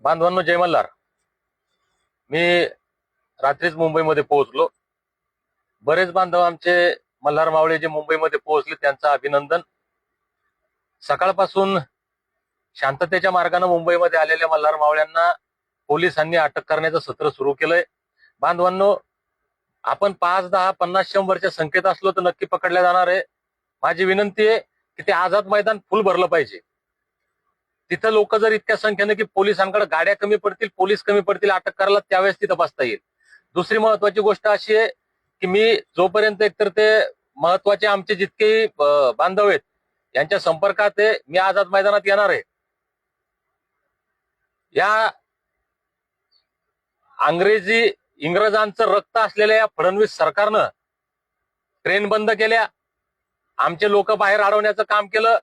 बांधवांनो जय मल्हार. मी रात्रीच मुंबईमध्ये पोहोचलो. बरेच बांधव आमचे मल्हार मावळे जे मुंबईमध्ये पोहोचले त्यांचं अभिनंदन. सकाळपासून शांततेच्या मार्गाने मुंबईमध्ये आलेल्या मल्हार मावळ्यांना पोलिसांनी अटक करण्याचं सत्र सुरू केलंय. बांधवांनो आपण पाच दहा पन्नास शंभरच्या संख्येत असलो तर नक्की पकडल्या जाणार आहे. माझी विनंती आहे की ते आझाद मैदान फुल भरलं पाहिजे. तिथं लोक जर इतक्या संख्येनं की पोलिसांकडे गाड्या कमी पडतील पोलीस कमी पडतील अटक करायला त्यावेळेस तिथं बसता येईल. दुसरी महत्वाची गोष्ट अशी आहे की मी जोपर्यंत एकतर ते महत्त्वाचे आमचे जितके बांधव आहेत यांच्या संपर्कात आहे मी आझाद मैदानात येणार आहे. या अंग्रेजी इंग्रजांचं रक्त असलेल्या या फडणवीस सरकारनं ट्रेन बंद केल्या आमचे लोक बाहेर अडवण्याचं काम केलं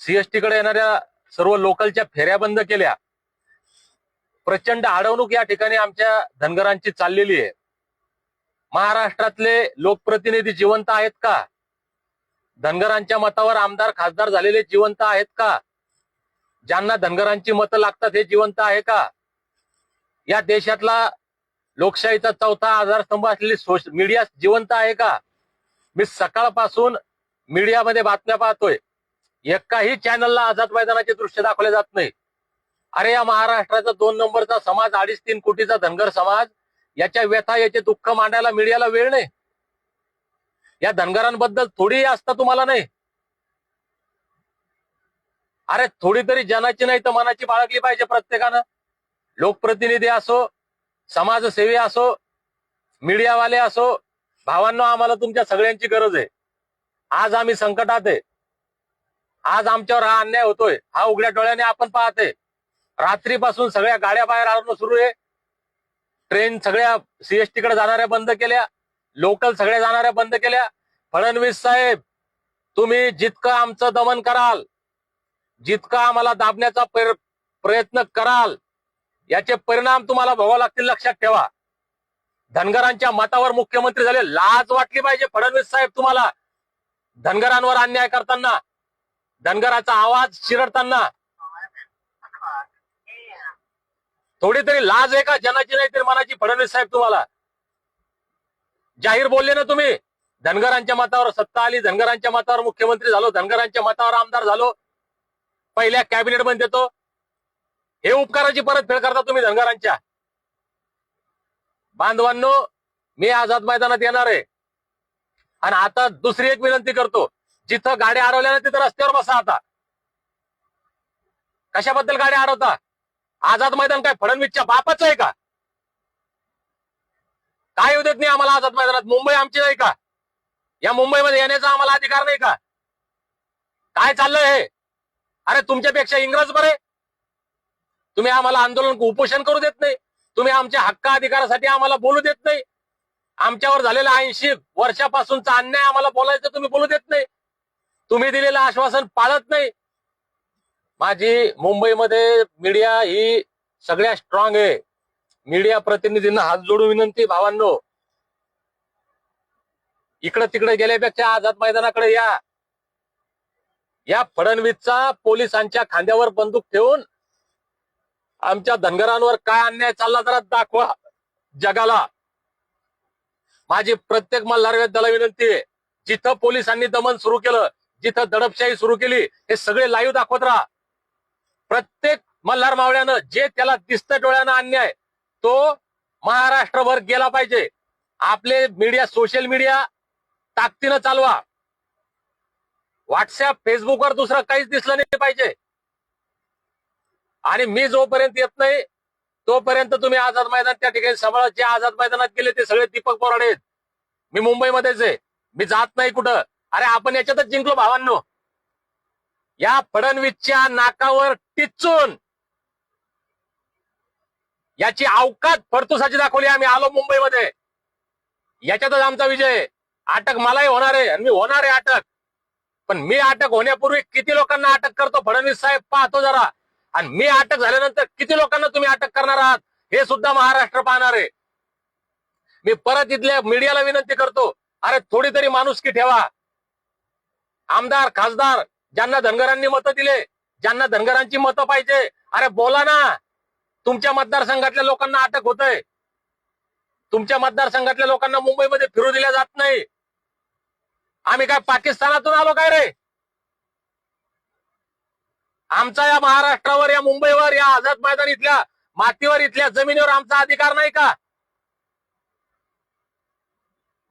सीएसटी कडे येणाऱ्या सर्व लोकलच्या फेऱ्या बंद केल्या. प्रचंड अडवणूक या ठिकाणी आमच्या धनगरांची चाललेली आहे. महाराष्ट्रातले लोकप्रतिनिधी जिवंत आहेत का? धनगरांच्या मतावर आमदार खासदार झालेले जिवंत आहेत का? ज्यांना धनगरांची मतं लागतात हे जिवंत आहे का? या देशातला लोकशाहीचा चौथा आधारस्तंभ असलेली सोश मीडिया जिवंत आहे का? मी सकाळपासून मीडियामध्ये बातम्या पाहतोय. एकाही चॅनलला आझाद मैदानाचे दृश्य दाखवले जात नाही. अरे या महाराष्ट्राचा दोन नंबरचा समाज अडीच तीन कोटीचा धनगर समाज याच्या व्यथा याचे दुःख मांडायला मीडियाला वेळ नाही. या धनगरांबद्दल थोडी आस्था तुम्हाला नाही. अरे थोडी तरी जनाची नाही तर मनाची बाळगली पाहिजे प्रत्येकानं. लोकप्रतिनिधी असो समाजसेवी असो मीडियावाले असो भावांना आम्हाला तुमच्या सगळ्यांची गरज आहे. आज आम्ही संकटात आहे. आज आमच्यावर हा अन्याय होतोय. हा उघड्या डोळ्याने आपण पाहते रात्रीपासून सगळ्या गाड्या बाहेर आणणं सुरू आहे. ट्रेन सगळ्या सीएसटी कडे जाणाऱ्या बंद केल्या. लोकल सगळ्या जाणाऱ्या बंद केल्या. फडणवीस साहेब तुम्ही जितकं आमचं दमन कराल जितकं आम्हाला दाबण्याचा प्रयत्न कराल याचे परिणाम तुम्हाला भोगावे लागतील लक्षात ठेवा. धनगरांच्या मतावर मुख्यमंत्री झाले. लाज वाटली पाहिजे फडणवीस साहेब तुम्हाला. धनगरांवर अन्याय करताना धनगराचा आवाज शिरडताना. थोडी तरी लाज आहे का? जनाची नाही तरी मनाची फडणवीस साहेब तुम्हाला. जाहीर बोलले ना तुम्ही? धनगरांच्या मतावर सत्ता आली धनगरांच्या मतावर मुख्यमंत्री झालो धनगरांच्या मतावर आमदार झालो. पहिल्या कॅबिनेटमध्ये देतो. हे उपकाराची परतफेड करता तुम्ही धनगरांच्या. बांधवांनो मी आझाद मैदानात येणार आहे. आणि आता दुसरी एक विनंती करतो. जिथं गाड्या अडवल्या ना तिथं रस्त्यावर बसा आता. कशाबद्दल गाड्या अडवता आझाद मैदान काय फडणवीसच्या बापाचं आहे का? काय येऊ देत नाही आम्हाला आझाद मैदानात? मुंबई आमची नाही का? या मुंबईमध्ये येण्याचा आम्हाला अधिकार नाही का? काय चाललंय हे? अरे तुमच्यापेक्षा इंग्रज बरे. तुम्ही आम्हाला आंदोलन उपोषण करू देत नाही. तुम्ही आमच्या हक्क अधिकारासाठी आम्हाला बोलू देत नाही. आमच्यावर झालेला ऐंशी वर्षापासूनचा अन्याय आम्हाला बोलायचं तुम्ही बोलू देत नाही. तुम्ही दिलेलं आश्वासन पाळत नाही. माझी मुंबईमध्ये मीडिया ही सगळ्या स्ट्रॉंग आहे. मीडिया प्रतिनिधींना हात जोडून विनंती भावांनो. इकडे तिकडे गेल्यापेक्षा आझाद मैदानाकडे या. या फडणवीसचा पोलिसांच्या खांद्यावर बंदूक ठेवून आमच्या धनगरांवर काय अन्याय चालला जरा दाखवा जगाला. माझी प्रत्येक मल्हार वेद्याला विनंती आहे. जिथं पोलिसांनी दमन सुरू केलं जिथं दडपशाही सुरू केली हे सगळे लाईव्ह दाखवत राहा. प्रत्येक मल्हार मावळ्यानं जे त्याला दिसतं डोळ्यानं अन्याय तो महाराष्ट्रभर गेला पाहिजे. आपले मीडिया सोशल मीडिया ताकदीनं चालवा. व्हॉट्सअप फेसबुकवर दुसरं काहीच दिसलं नाही पाहिजे. आणि मी जोपर्यंत येत नाही तोपर्यंत तुम्ही आझाद मैदान त्या ठिकाणी सांभाळा. जे आझाद मैदानात गेले ते सगळे दीपक बोराडे आहेत. मी मुंबईमध्येच आहे. मी जात नाही कुठं. अरे आपण याच्यातच जिंकलो भावांनो. या फडणवीसच्या नाकावर टिचून याची अवकात फडतुसाची दाखवली आम्ही. आलो मुंबईमध्ये. याच्यातच आमचा विजय. अटक मलाही होणार आहे आणि मी होणार आहे अटक. पण मी अटक होण्यापूर्वी किती लोकांना अटक करतो? फडणवीस साहेब पाहतो जरा. आणि मी अटक झाल्यानंतर किती लोकांना तुम्ही अटक करणार आहात? हे सुद्धा महाराष्ट्र पाहणार आहे. मी परत इथल्या मीडियाला विनंती करतो अरे थोडी तरी माणुसकी ठेवा. आमदार खासदार ज्यांना धनगरांनी मतं दिले ज्यांना धनगरांची मतं पाहिजे. अरे बोला ना. तुमच्या मतदारसंघातल्या लोकांना अटक होत आहे तुमच्या मतदारसंघातल्या लोकांना मुंबईमध्ये फिरू दिल्या जात नाही. आम्ही काय पाकिस्तानातून आलो काय रे? आमचा या महाराष्ट्रावर या मुंबईवर या आझाद मैदान इथल्या मातीवर इथल्या जमिनीवर आमचा अधिकार नाही का?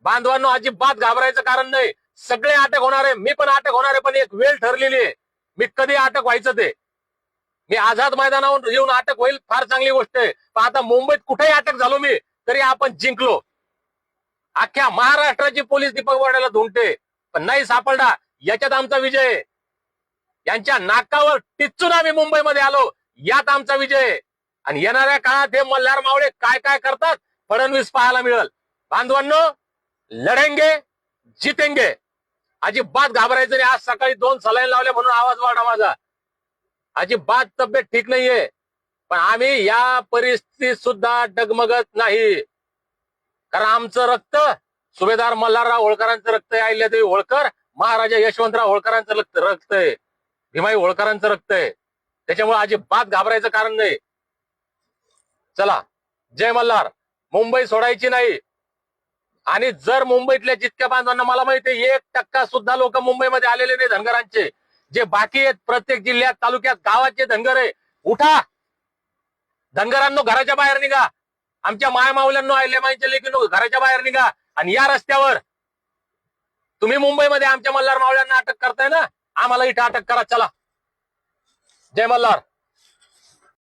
बांधवांनो अजिबात घाबरायचं कारण नाही. सगळे अटक होणार आहे. मी पण अटक होणार आहे पण एक वेळ ठरलेली आहे. मी कधी अटक व्हायचं ते? मी आझाद मैदानावर येऊन अटक होईल फार चांगली गोष्ट आहे. पण आता मुंबईत कुठेही अटक झालो मी तरी आपण जिंकलो. अख्ख्या महाराष्ट्राची पोलीस दीपक वाड्याला धुंडते पण नाही सापडला याच्यात आमचा विजय आहे. यांच्या नाकावर टिचून आम्ही मुंबईमध्ये आलो यात आमचा विजय आहे. आणि येणाऱ्या काळात हे मल्हार मावळे काय काय करतात फडणवीस पाहायला मिळेल. बांधवांनो लढेंगे जितेंगे. अजिबात घाबरायचं नाही. आज सकाळी दोन सलाईन लावले म्हणून आवाज वाढा माझा. अजिबात तब्येत ठीक नाहीये. पण आम्ही या परिस्थितीत सुद्धा डगमगत नाही. कारण आमचं रक्त सुभेदार मल्हारराव होळकरांचं रक्त आहे अहिल्यादेवी होळकर महाराजा यशवंतराव होळकरांचं रक्त रक्त आहे. भीमाई होळकरांचं रक्त आहे. त्याच्यामुळे अजिबात घाबरायचं कारण नाही. चला. जय मल्हार. मुंबई सोडायची नाही. आणि जर मुंबईतल्या जितक्या बांधवांना मला माहिती आहे एक टक्का सुद्धा लोक मुंबईमध्ये आलेले नाही धनगरांचे. जे बाकी आहेत प्रत्येक जिल्ह्यात तालुक्यात गावाचे धनगर आहे. उठा! धनगरांनो घराच्या बाहेर निघा. आमच्या मायमावल्यांनो आयलेमाईच्या लेखीनो घराच्या बाहेर निघा. आणि या रस्त्यावर तुम्ही मुंबईमध्ये आमच्या मल्हार मावळ्यांना अटक करताय ना? आम्हाला इथं अटक करा चला. जय मल्हार.